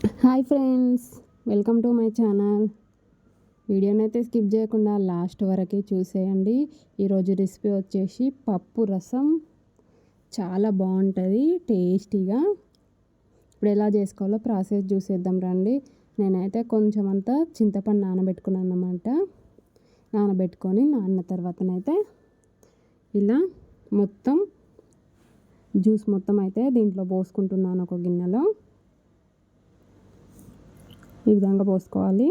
Hi friends welcome to my channel. వీడియోని అయితే skip చేయకుండా లాస్ట్ వరకు చూసేయండి. ఈరోజు రెసిపీ వచ్చేసి పప్పు రసం. చాలా బాగుంటుంది టేస్టీగా. ఇప్పుడు ఎలా చేసుకోవాలో ప్రాసెస్ చూసేద్దాం రండి. నేనైతే కొంచెం అంతా చింతపండు నానబెట్టుకున్నాను అన్నమాట. నానబెట్టుకొని నాన్న తర్వాతనైతే ఇలా మొత్తం జ్యూస్ మొత్తం అయితే దీంట్లో పోసుకుంటున్నాను ఒక గిన్నెలో. ఈ విధంగా పోసుకోవాలి.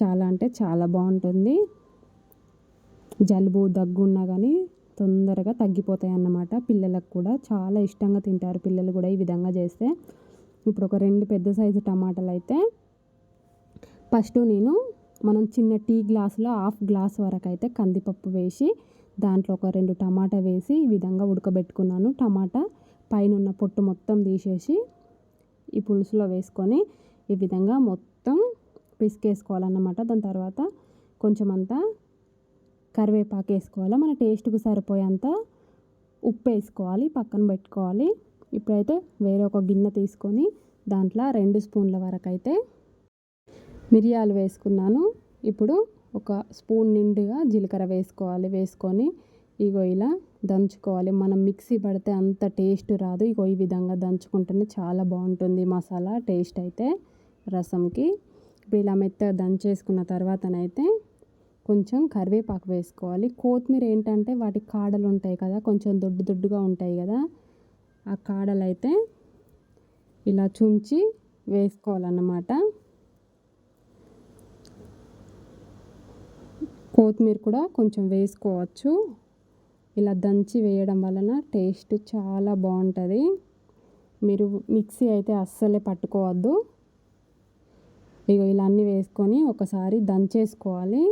చాలా అంటే చాలా బాగుంటుంది. జలుబు దగ్గు ఉన్నా కానీ తొందరగా తగ్గిపోతాయి అన్నమాట పిల్లలకు కూడా చాలా ఇష్టంగా తింటారు పిల్లలు కూడా ఈ విధంగా చేస్తే. ఇప్పుడు ఒక రెండు పెద్ద సైజు టమాటాలు అయితే ఫస్ట్ నేను మనం చిన్న టీ గ్లాసులో హాఫ్ గ్లాస్ వరకు అయితే కందిపప్పు వేసి దాంట్లో ఒక రెండు టమాటా వేసి ఈ విధంగా ఉడకబెట్టుకున్నాను. టమాటా పైన ఉన్న పొట్టు మొత్తం తీసేసి ఈ పులుసులో వేసుకొని ఈ విధంగా మొత్తం మొత్తం పిసికేసుకోవాలన్నమాట. దాని తర్వాత కొంచెం అంతా కరివేపాకు వేసుకోవాలి. మన టేస్ట్కి సరిపోయేంత ఉప్పు వేసుకోవాలి పక్కన పెట్టుకోవాలి. ఇప్పుడైతే వేరే ఒక గిన్నె తీసుకొని దాంట్లో రెండు స్పూన్ల వరకు అయితే మిరియాలు వేసుకున్నాను. ఇప్పుడు ఒక స్పూన్ నిండుగా జీలకర్ర వేసుకోవాలి. వేసుకొని ఇగో ఇలా దంచుకోవాలి. మనం మిక్సీ పడితే అంత టేస్ట్ రాదు. ఇగో ఈ విధంగా దంచుకుంటేనే చాలా బాగుంటుంది మసాలా టేస్ట్ అయితే రసంకి. ఇప్పుడు ఇలా మెత్తగా దంచేసుకున్న తర్వాతనైతే కొంచెం కరివేపాకు వేసుకోవాలి. కొత్తిమీర ఏంటంటే వాటి కాడలు ఉంటాయి కదా కొంచెం దొడ్డు దొడ్డుగా ఉంటాయి కదా ఆ కాడలు అయితే ఇలా చుంచి వేసుకోవాలన్నమాట. కొత్తిమీర కూడా కొంచెం వేసుకోవచ్చు. ఇలా దంచి వేయడం వలన టేస్ట్ చాలా బాగుంటుంది. మీరు మిక్సీ అయితే అస్సలే పట్టుకోవద్దు. ఇక ఇలా అన్నీ వేసుకొని ఒకసారి దంచేసుకోవాలి.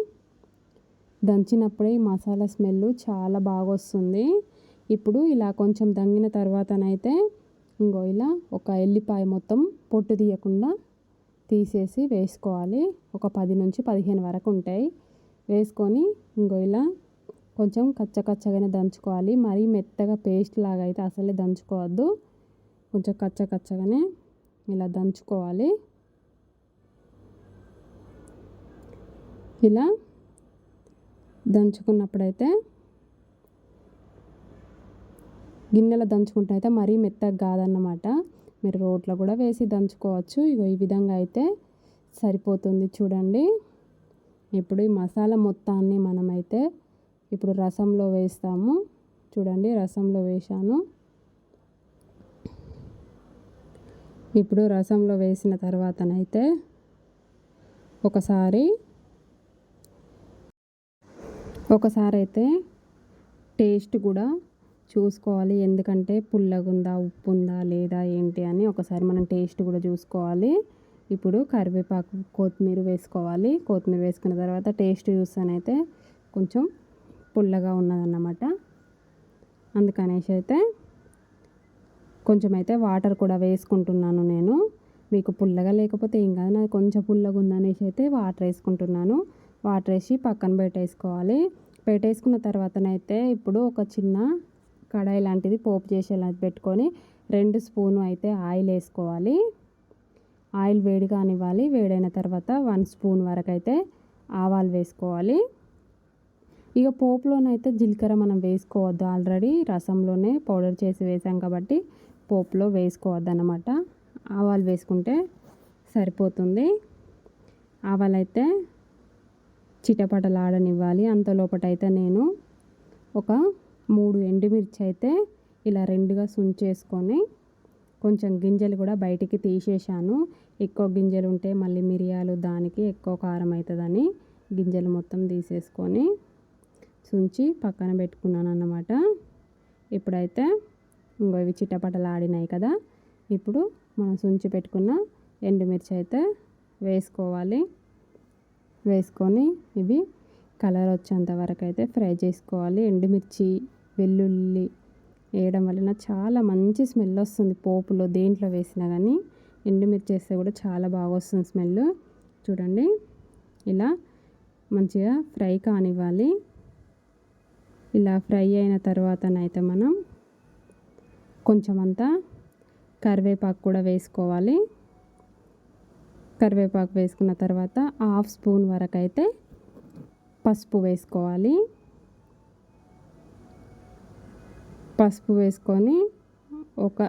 దంచినప్పుడే ఈ మసాలా స్మెల్ చాలా బాగా వస్తుంది. ఇప్పుడు ఇలా కొంచెం దంగిన తర్వాతనైతే ఇంకో ఇలా ఒక ఎల్లిపాయ మొత్తం పొట్టు తీయకుండా తీసేసి వేసుకోవాలి. ఒక పది నుంచి పదిహేను వరకు ఉంటాయి. వేసుకొని ఇంకో ఇలా కొంచెం కచ్చకచ్చగానే దంచుకోవాలి. మరీ మెత్తగా పేస్ట్ లాగా అయితే అసలే దంచుకోవద్దు. కొంచెం కచ్చకచ్చగానే ఇలా దంచుకోవాలి. ఇలా దంచుకున్నప్పుడైతే గిన్నెలో దంచుకుంటే అయితే మరీ మెత్తగా కాదన్నమాట. మీరు రోట్లో కూడా వేసి దంచుకోవచ్చు. ఇగో ఈ విధంగా అయితే సరిపోతుంది చూడండి. ఇప్పుడు ఈ మసాలా మొత్తాన్ని మనమైతే ఇప్పుడు రసంలో వేస్తాము. చూడండి రసంలో వేసాను ఇప్పుడు రసంలో వేసిన తర్వాతనైతే ఒకసారి ఒకసారి అయితే టేస్ట్ కూడా చూసుకోవాలి. ఎందుకంటే పుల్లగా ఉందా ఉప్పు ఉందా లేదా ఏంటి అని ఒకసారి మనం టేస్ట్ కూడా చూసుకోవాలి. ఇప్పుడు కరివేపాకు కొత్తిమీర వేసుకోవాలి. కొత్తిమీర వేసుకున్న తర్వాత టేస్ట్ చూస్తానైతే కొంచెం పుల్లగా ఉన్నదన్నమాట. అందుకనేసి అయితే కొంచెం అయితే వాటర్ కూడా వేసుకుంటున్నాను నేను. మీకు పుల్లగా లేకపోతే ఏం కాదు. నాకు కొంచెం పుల్లగా ఉందనేసి అయితే వాటర్ వేసుకుంటున్నాను. వాటర్ వేసి పక్కన పెట్టేసుకోవాలి. పెట్టేసుకున్న తర్వాతనైతే ఇప్పుడు ఒక చిన్న కడాయి లాంటిది పోపు చేసేలా పెట్టుకొని రెండు స్పూను అయితే ఆయిల్ వేసుకోవాలి. ఆయిల్ వేడి కానివ్వాలి. వేడైన తర్వాత వన్ స్పూన్ వరకు అయితే ఆవాలు వేసుకోవాలి. ఇక పోపులోనైతే జీలకర్ర మనం వేసుకోవద్దు. ఆల్రెడీ రసంలోనే పౌడర్ చేసి వేసాం కాబట్టి పోపులో వేసుకోవద్దు అనమాట ఆవాలు వేసుకుంటే సరిపోతుంది. ఆవాలైతే చిటపటలాడనివ్వాలి. అంత లోపటైతే నేను ఒక మూడు ఎండుమిర్చి అయితే ఇలా రెండుగా సుంచేసుకొని కొంచెం గింజలు కూడా బయటికి తీసేసాను ఎక్కువ గింజలు ఉంటే మళ్ళీ మిరియాలు దానికి ఎక్కువ కారం అవుతుందని గింజలు మొత్తం తీసేసుకొని సుంచి పక్కన పెట్టుకున్నాను అన్నమాట ఇప్పుడైతే ఇంకో ఇవి చిట్టపటలాడినాయి కదా ఇప్పుడు మనం సుంచి పెట్టుకున్న ఎండుమిర్చి అయితే వేసుకోవాలి. వేసుకొని ఇవి కలర్ వచ్చేంత వరకు అయితే ఫ్రై చేసుకోవాలి. ఎండుమిర్చి వెల్లుల్లి వేయడం వలన చాలా మంచి స్మెల్ వస్తుంది పోపులో దేంట్లో వేసినా కానీ ఎండుమిర్చి వేస్తే కూడా చాలా బాగా వస్తుంది స్మెల్. చూడండి. ఇలా మంచిగా ఫ్రై కానివ్వాలి. ఇలా ఫ్రై అయిన తర్వాతనైతే మనం కొంచెం అంతా కరివేపాకు కూడా వేసుకోవాలి. కరివేపాకు వేసుకున్న తర్వాత హాఫ్ స్పూన్ వరకు అయితే పసుపు వేసుకోవాలి. పసుపు వేసుకొని ఒక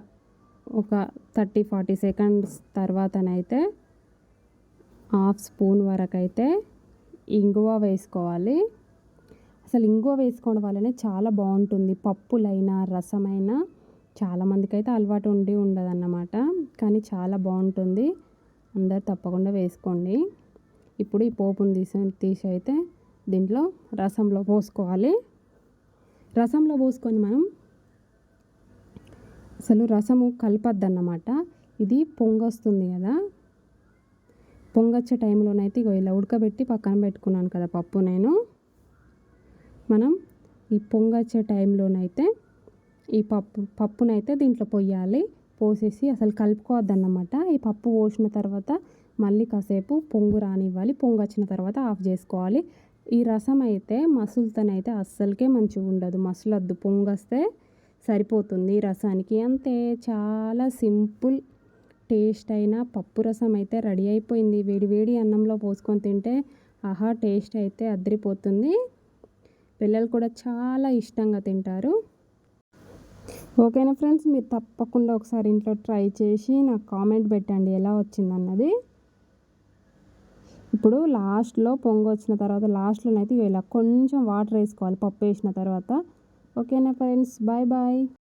ఒక థర్టీ ఫార్టీ సెకండ్స్ తర్వాతనైతే హాఫ్ స్పూన్ వరకు అయితే ఇంగువ వేసుకోవాలి. అసలు ఇంగువ వేసుకోవడం వల్లనే చాలా బాగుంటుంది. పప్పులైనా రసమైనా చాలామందికి అయితే అలవాటు ఉండి ఉండదన్నమాట. కానీ చాలా బాగుంటుంది. అందరు తప్పకుండా వేసుకోండి. ఇప్పుడు ఈ పోపును తీసి తీసి అయితే దీంట్లో రసంలో పోసుకోవాలి. రసంలో పోసుకొని మనం అసలు రసము కలపద్దన్నమాట. ఇది పొంగొస్తుంది కదా. పొంగొచ్చే టైంలోనైతే ఇగో ఇలా ఉడకబెట్టి పక్కన పెట్టుకున్నాను కదా పప్పు నేను. మనం ఈ పొంగొచ్చే టైంలోనైతే ఈ పప్పు పప్పునైతే దీంట్లో పొయ్యాలి పోసేసి అసలు కలుపుకోవద్దన్నమాట. ఈ పప్పు పోసిన తర్వాత మళ్ళీ కాసేపు పొంగు రానివ్వాలి. పొంగు వచ్చిన తర్వాత ఆఫ్ చేసుకోవాలి. ఈ రసం అయితే మసులుతోనైతే అస్సలకే మంచిగా ఉండదు. మసలొద్దు. పొంగొస్తే సరిపోతుంది రసానికి. అంతే చాలా సింపుల్ టేస్ట్ అయిన పప్పు రసం అయితే రెడీ అయిపోయింది. వేడి వేడి అన్నంలో పోసుకొని తింటే ఆహా టేస్ట్ అయితే అద్దరిపోతుంది పిల్లలు కూడా చాలా ఇష్టంగా తింటారు. ఓకేనా ఫ్రెండ్స్? మీరు తప్పకుండా ఒకసారి ఇంట్లో ట్రై చేసి నాకు కామెంట్ పెట్టండి ఎలా వచ్చిందన్నది. ఇప్పుడు లాస్ట్లో పొంగు వచ్చిన తర్వాత లాస్ట్లోనైతే ఇలా కొంచెం వాటర్ వేసుకోవాలి పప్పు వేసిన తర్వాత. ఓకేనా ఫ్రెండ్స్? Bye bye.